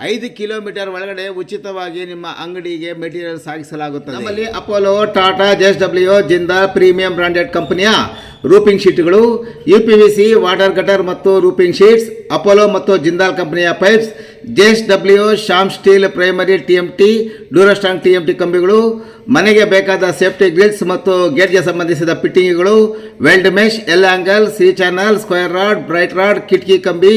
ಐದು ಕಿಲೋಮೀಟರ್ ಒಳಗಡೆ ಉಚಿತವಾಗಿ ನಿಮ್ಮ ಅಂಗಡಿಗೆ ಮೆಟೀರಿಯಲ್ ಸಾಗಿಸಲಾಗುತ್ತದೆ. ನಮ್ಮಲ್ಲಿ Apollo Tata JS W Jindal premium branded ಕಂಪನಿಯ roofing ಶೀಟ್ಗಳು U P V C water gutter ಮತ್ತು ರೂಪಿಂಗ್ ಶೀಟ್ಸ್ ಅಪೋಲೋ ಮತ್ತು ಜಿಂದಾಲ್ ಕಂಪನಿಯ pipes JS W Shyam steel primary T M T Durastrong T M T ಕಂಬಿಗಳು, ಮನೆಗೆ ಬೇಕಾದ safety grills ಮತ್ತು ಗೇಟ್ಗೆ ಸಂಬಂಧಿಸಿದ ಫಿಟ್ಟಿಂಗ್ಗಳು weld mesh L angle C channel square rod bright rod ಕಿಟಕಿ ಕಂಬಿ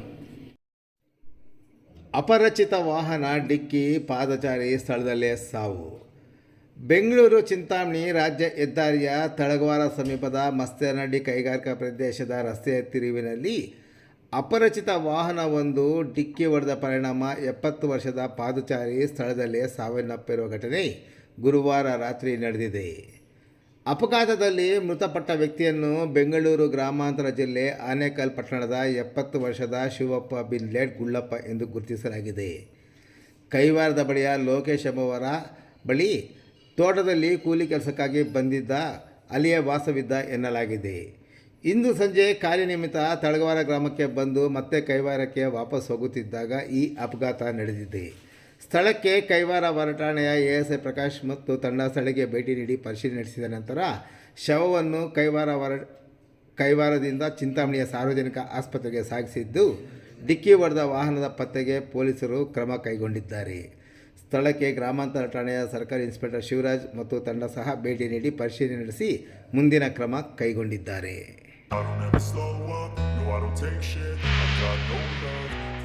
ಅಪರಿಚಿತ ವಾಹನ ಡಿಕ್ಕಿ ಪಾದಚಾರಿ ಸ್ಥಳದಲ್ಲೇ ಸಾವು. ಬೆಂಗಳೂರು ಚಿಂತಾಮಣಿ ರಾಜ್ಯ ಹೆದ್ದಾರಿಯ ತಳಗವಾರ ಸಮೀಪದ ಮಸ್ತೇನಹಳ್ಳಿ ಕೈಗಾರಿಕಾ ಪ್ರದೇಶದ ರಸ್ತೆಯ ತಿರುವಿನಲ್ಲಿ ಅಪರಿಚಿತ ವಾಹನವೊಂದು ಡಿಕ್ಕಿ ಹೊಡೆದ ಪರಿಣಾಮ ಎಪ್ಪತ್ತು ವರ್ಷದ ಪಾದಚಾರಿ ಸ್ಥಳದಲ್ಲೇ ಸಾವನ್ನಪ್ಪಿರುವ ಘಟನೆ ಗುರುವಾರ ರಾತ್ರಿ ನಡೆದಿದೆ. ಅಪಘಾತದಲ್ಲಿ ಮೃತಪಟ್ಟ ವ್ಯಕ್ತಿಯನ್ನು ಬೆಂಗಳೂರು ಗ್ರಾಮಾಂತರ ಜಿಲ್ಲೆ ಆನೇಕಲ್ ಪಟ್ಟಣದ ಎಪ್ಪತ್ತು ವರ್ಷದ ಶಿವಪ್ಪ ಬಿನ್ಲೇಟ್ ಗುಳ್ಳಪ್ಪ ಎಂದು ಗುರುತಿಸಲಾಗಿದೆ. ಕೈವಾರದ ಬಳಿಯ ಲೋಕೇಶ್ ಎಂಬುವರ ಬಳಿ ತೋಟದಲ್ಲಿ ಕೂಲಿ ಕೆಲಸಕ್ಕಾಗಿ ಬಂದಿದ್ದ ಅಲ್ಲಿಯೇ ವಾಸವಿದ್ದ ಎನ್ನಲಾಗಿದೆ. ಇಂದು ಸಂಜೆ ಕಾರ್ಯನಿಮಿತ್ತ ತಳಗವಾರ ಗ್ರಾಮಕ್ಕೆ ಬಂದು ಮತ್ತೆ ಕೈವಾರಕ್ಕೆ ವಾಪಸ್ ಹೋಗುತ್ತಿದ್ದಾಗ ಈ ಅಪಘಾತ ನಡೆದಿದೆ. ಸ್ಥಳಕ್ಕೆ ಕೈವಾರ ಹೊರಟಾಣೆಯ ಎಎಸ್ಐ ಪ್ರಕಾಶ್ ಮತ್ತು ತಂಡ ಸ್ಥಳಕ್ಕೆ ಭೇಟಿ ನೀಡಿ ಪರಿಶೀಲನೆ ನಡೆಸಿದ ನಂತರ ಶವವನ್ನು ಕೈವಾರ ಹೊರ ಕೈವಾರದಿಂದ ಚಿಂತಾಮಣಿಯ ಸಾರ್ವಜನಿಕ ಆಸ್ಪತ್ರೆಗೆ ಸಾಗಿಸಿದ್ದು, ಡಿಕ್ಕಿ ಹೊಡೆದ ವಾಹನದ ಪತ್ತೆಗೆ ಪೊಲೀಸರು ಕ್ರಮ ಕೈಗೊಂಡಿದ್ದಾರೆ. ಸ್ಥಳಕ್ಕೆ ಗ್ರಾಮಾಂತರ ಠಾಣೆಯ ಸರ್ಕಾರಿ ಇನ್ಸ್ಪೆಕ್ಟರ್ ಶಿವರಾಜ್ ಮತ್ತು ತಂಡ ಸಹ ಭೇಟಿ ನೀಡಿ ಪರಿಶೀಲನೆ ನಡೆಸಿ ಮುಂದಿನ ಕ್ರಮ ಕೈಗೊಂಡಿದ್ದಾರೆ.